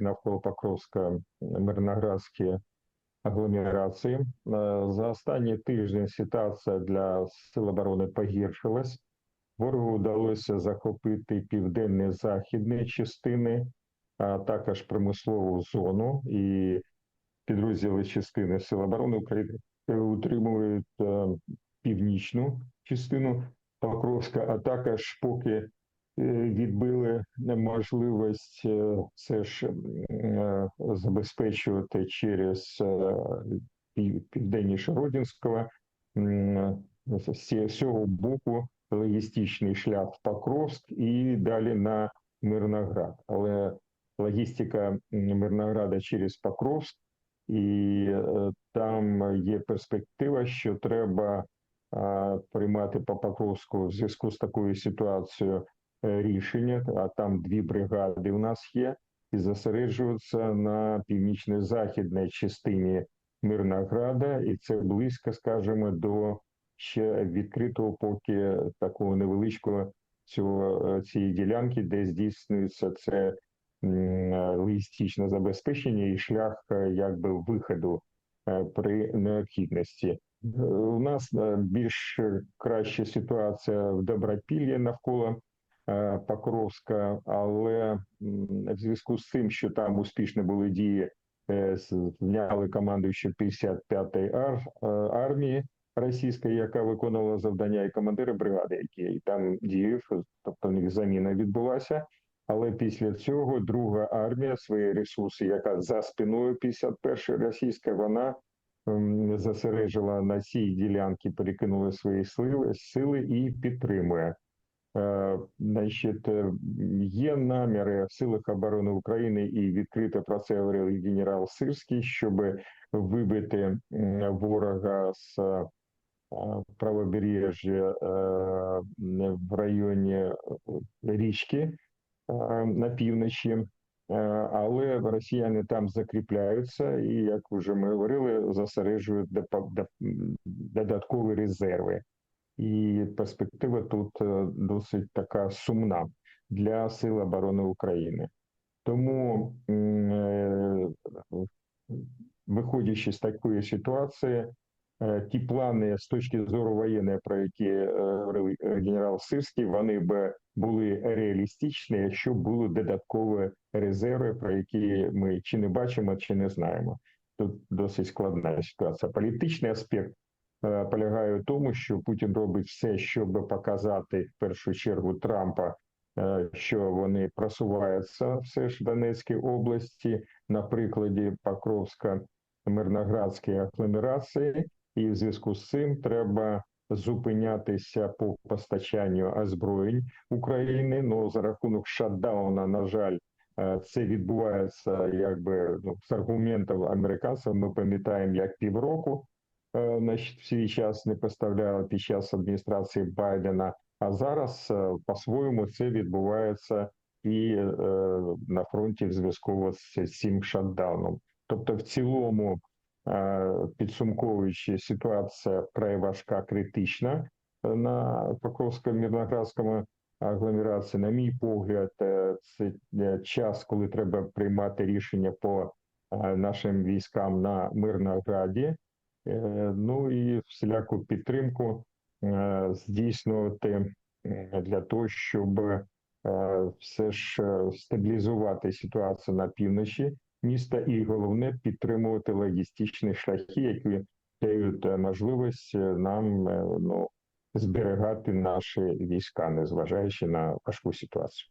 навколо Покровська мирноградські агломерації. Е, За останній тиждень ситуація для Сил оборони погіршилась. Ворогу вдалося захопити південні західні частини, а також промислову зону і підрозділи частини Сил оборони України утримують е, північну частину Покровська, а також поки відбили можливість е, це ж е, забезпечувати через е, пів- південніше Родінського з цього боку логістичний шлях в Покровськ і далі на Мирноград. Але логістика Мирнограда через Покровськ, і е, там є перспектива, що треба приймати по Покровську в зв'язку з такою ситуацією е, рішення. А там дві бригади у нас є, і зосереджуватися на північно-західній частині Мирнограда, і це близько, скажімо, до ще відкритого поки такого невеличкого цього е, цієї ділянки, де здійснюється це е, логістичне забезпечення і шлях е, якби виходу е, при необхідності. Е, У нас е, більш краща ситуація в Добропіллі навколо е, Покровська, але в зв'язку з тим, що там успішно були дії, е, зняли командуючу 55-ї ар, е, армії російської, яка виконувала завдання, і командири бригади, які там діяв, тобто в них заміна відбулася. Але після цього друга армія свої ресурси, яка за спиною 51-ї російської, вона ем, на цій ділянці, перекинула свої сили і підтримує. Е, Значить, е, є наміри в силах оборони України і відкрито про це говорив генерал Сирський, щоб вибити ворога з е, правобережжя в районі річки на півночі. Але росіяни там закріпляються, і як вже ми говорили, м, додаткові резерви. І перспектива тут е, досить така сумна для Сил оборони України. Тому, е, виходячи з такої ситуації, е, ті плани з точки зору воєнної, про які говорив генерал Сирський, вони б були реалістичні, якщо були додаткові резерви, про які ми чи не бачимо, чи не знаємо. Тут досить складна ситуація. Політичний аспект полягає в тому, що Путін робить все, щоб показати в першу чергу Трампа, е, що вони просуваються все ж в Донецькій області на прикладі Покровська мирноградської агломерації, і в зв'язку з цим треба зупинятися по постачанню озброєнь України. Ну за рахунок шатдауна, на жаль, е, це відбувається якби ну, з аргументів американців. Ми пам'ятаємо, як півроку е, значить, в свій час не поставляли під час адміністрації Байдена. А зараз е, по-своєму це відбувається і е, на фронті в зв'язку з цим шатдауном. Тобто, в цілому, підсумковуючи, ситуація вкрай важка, критична на Покровсько-Мірноградському агломерації. На мій погляд, це час, коли треба приймати рішення по нашим військам на Мирнограді. Е, Ну і всіляку підтримку е, здійснювати для того, щоб е, все ж стабілізувати ситуацію на півночі міста, і головне підтримувати логістичні шляхи, які дають можливість нам ну зберігати наші війська, незважаючи на важку ситуацію.